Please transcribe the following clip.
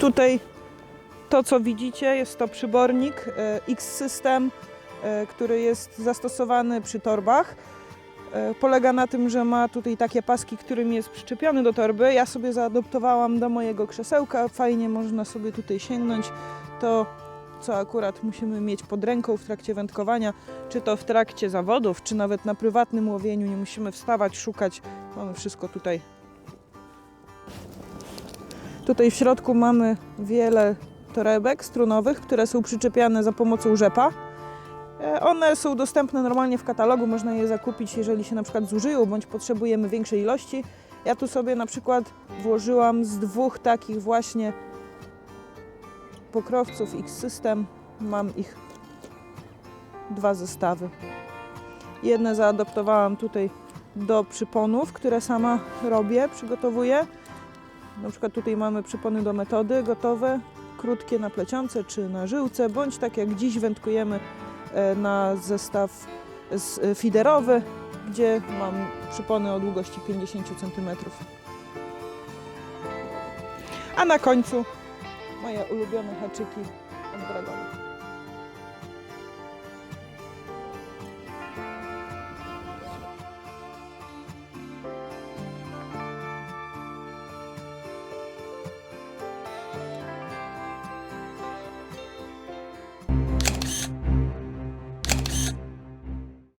Tutaj to, co widzicie, jest to przybornik e, X-System, e, który jest zastosowany przy torbach. E, Polega na tym, że ma tutaj takie paski, którymi jest przyczepiony do torby. Ja sobie zaadoptowałam do mojego krzesełka. Fajnie można sobie tutaj sięgnąć. To, co akurat musimy mieć pod ręką w trakcie wędkowania, czy to w trakcie zawodów, czy nawet na prywatnym łowieniu. Nie musimy wstawać, szukać. Mamy wszystko tutaj. Tutaj w środku mamy wiele torebek strunowych, które są przyczepiane za pomocą rzepa. E, One są dostępne normalnie w katalogu, można je zakupić, jeżeli się na przykład zużyją bądź potrzebujemy większej ilości. Ja tu sobie na przykład włożyłam z dwóch takich właśnie pokrowców X-System. Mam ich dwa zestawy. Jedne zaadoptowałam tutaj do przyponów, które sama robię, przygotowuję. Na przykład tutaj mamy przypony do metody gotowe, krótkie na plecionce czy na żyłce, bądź tak jak dziś wędkujemy e, na zestaw e, fiderowy, gdzie mam przypony o długości 50 cm. A na końcu moje ulubione haczyki od Dragona.